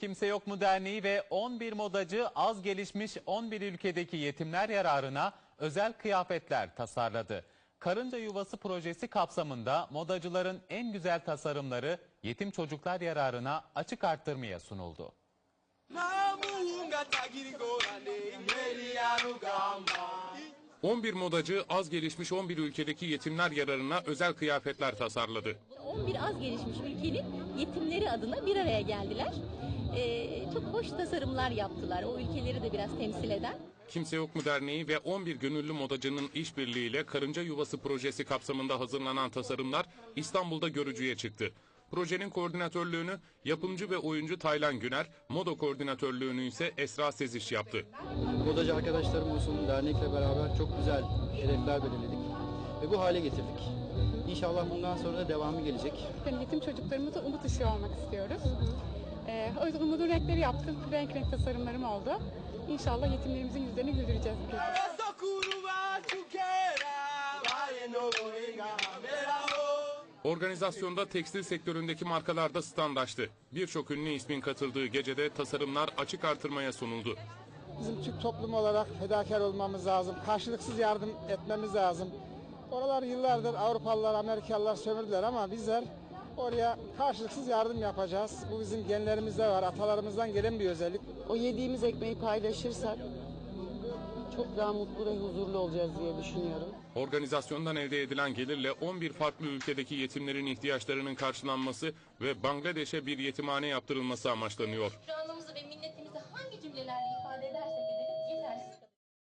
Kimse Yok mu Derneği ve 11 modacı az gelişmiş 11 ülkedeki yetimler yararına özel kıyafetler tasarladı. Karınca Yuvası projesi kapsamında modacıların en güzel tasarımları yetim çocuklar yararına açık arttırmaya sunuldu. 11 modacı az gelişmiş 11 ülkedeki yetimler yararına özel kıyafetler tasarladı. 11 az gelişmiş ülkenin yetimleri adına bir araya geldiler. Ee, çok hoş tasarımlar yaptılar. O ülkeleri de biraz temsil eden. Kimse Yok mu Derneği ve 11 gönüllü modacının işbirliğiyle Karınca Yuvası projesi kapsamında hazırlanan tasarımlar İstanbul'da görücüye çıktı. Projenin koordinatörlüğünü yapımcı ve oyuncu Taylan Güner, moda koordinatörlüğünü ise Esra Seziş yaptı. Modacı arkadaşlarım olsun dernekle beraber çok güzel hedefler belirledik ve bu hale getirdik. İnşallah bundan sonra da devamı gelecek. Yani yetim çocuklarımıza umut ışığı olmak istiyoruz. Ee, o yüzden umudun renkleri yaptım. Renk renk tasarımlarım oldu. İnşallah yetimlerimizin yüzlerini güldüreceğiz bugün. Organizasyonda tekstil sektöründeki markalar da standlaştı. Birçok ünlü ismin katıldığı gecede tasarımlar açık artırmaya sunuldu. Bizim Türk toplumu olarak fedakar olmamız lazım. Karşılıksız yardım etmemiz lazım. Oralar yıllardır Avrupalılar, Amerikalılar sömürdüler ama bizler oraya karşılıksız yardım yapacağız. Bu bizim genlerimizde var, atalarımızdan gelen bir özellik. o yediğimiz ekmeği paylaşırsak çok daha mutlu ve huzurlu olacağız diye düşünüyorum. Organizasyondan elde edilen gelirle 11 farklı ülkedeki yetimlerin ihtiyaçlarının karşılanması ve Bangladeş'e bir yetimhane yaptırılması amaçlanıyor. Şükranımızı ve minnetimizi hangi cümlelerle